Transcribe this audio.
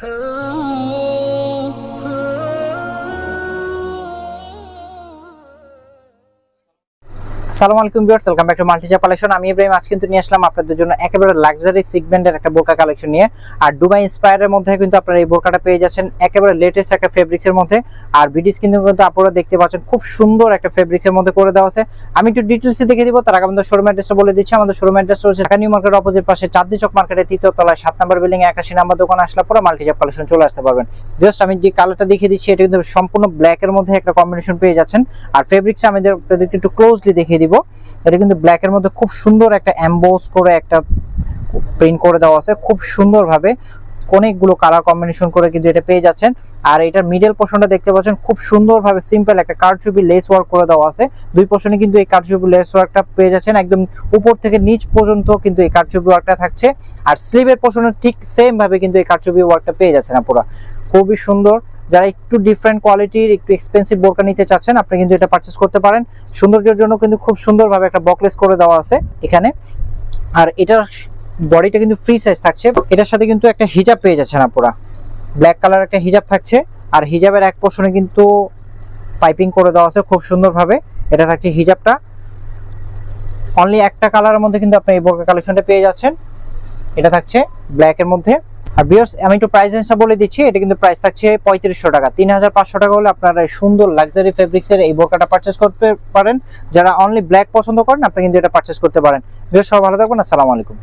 Oh. আসসালামু আলাইকুম viewers welcome back to মাল্টিজা কালেকশন আমি ইব্রাহিম আজ কিন্তু নিয়ে আসলাম আপনাদের জন্য একেবারে লাক্সারি সিগমেন্টের একটা বোরকা কালেকশন নিয়ে। আর দুবাই ইন্সপায়ারের মধ্যে কিন্তু আপনারা এই বোরকাটা পেয়ে যাচ্ছেন একেবারে লেটেস্ট একটা ফেব্রিক্সের মধ্যে। আর বিডিস কিন্তু কিন্তু আপনারা দেখতে পাচ্ছেন খুব সুন্দর একটা ফেব্রিক্সের মধ্যে করে দেওয়া আছে। আমি একটু ডিটেলসে দেখে দিব, তার আগে আমাদের শোরুম অ্যাড্রেসটা বলে দিচ্ছি। আমাদের শোরুম অ্যাড্রেসটা হচ্ছে ঢাকা নিউ মার্কেট অপোজিট পাশে চাঁদনি চক মার্কেটের তৃতীয় তলায় সাত নম্বর বিল্ডিং একাশি নাম্বার দোকান আসলে পরে মাল্টিজা কালেকশন চলে আসতে পারবেন। জাস্ট আমি যে কালারটা দেখিয়ে দিচ্ছি, এটা কিন্তু সম্পূর্ণ ব্ল্যাকের মধ্যে একটা কম্বিনেশন পেয়ে যাচ্ছেন। আর ফেব্রিক্স আমাদের একটু ক্লোজলি দেখিয়ে দিব। এটা কিন্তু ব্ল্যাকের মধ্যে খুব সুন্দর একটা অ্যাম্বোস করে একটা প্রিন্ট করে দেওয়া আছে। খুব সুন্দরভাবে অনেকগুলো কালার কম্বিনেশন করে কিন্তু এটা পেয়ে যাচ্ছেন। আর এটার মিডল পোর্শনটা দেখতে পাচ্ছেন, খুব সুন্দরভাবে সিম্পল একটা কারচুপি লেস ওয়ার্ক করে দেওয়া আছে। দুই পোর্শনে কিন্তু এই কারচুপি লেস ওয়ার্কটা পেয়ে যাচ্ছেন। একদম উপর থেকে নিচ পর্যন্ত কিন্তু এই কারচুপি ওয়ার্কটা থাকছে। আর স্লিভের পোর্শনে ঠিক সেম ভাবে কিন্তু এই কারচুপি ওয়ার্কটা পেয়ে যাচ্ছেন পুরো খুবই সুন্দর। যারা একটু ডিফারেন্ট কোয়ালিটির একটু এক্সপেন্সিভ বোরকা নিতে চাচ্ছেন, আপনি কিন্তু এটা পারচেস করতে পারেন। সৌন্দর্যের জন্য কিন্তু খুব সুন্দরভাবে একটা বকলেস করে দেওয়া আছে এখানে। আর এটার বডিটা কিন্তু ফ্রি সাইজ থাকছে। এটার সাথে কিন্তু একটা হিজাব পেয়ে যাচ্ছেন আপনারা ব্ল্যাক কালার একটা হিজাব থাকছে। আর হিজাবের এক পোর্শনে কিন্তু পাইপিং করে দেওয়া আছে খুব সুন্দরভাবে। এটা থাকছে হিজাবটা অনলি একটা কালারের মধ্যে কিন্তু আপনি এই বোরকা কালেকশনটা পেয়ে যাচ্ছেন। এটা থাকছে ব্ল্যাকের মধ্যে। আর বিয়ার্স আমি একটু প্রাইস বলে দিচ্ছি, এটা কিন্তু প্রাইস থাকছে পঁয়ত্রিশশো টাকা। তিন হাজার পাঁচশো টাকা হলে আপনারা সুন্দর লাক্সারি ফেব্রিক্সের এই বোরকাটা পারচেস করতে পারেন। যারা অনলি ব্ল্যাক পছন্দ করেন, আপনি কিন্তু এটা পারচেস করতে পারেন। বিয়ার্স সব ভালো থাকবেন, আসসালামু আলাইকুম।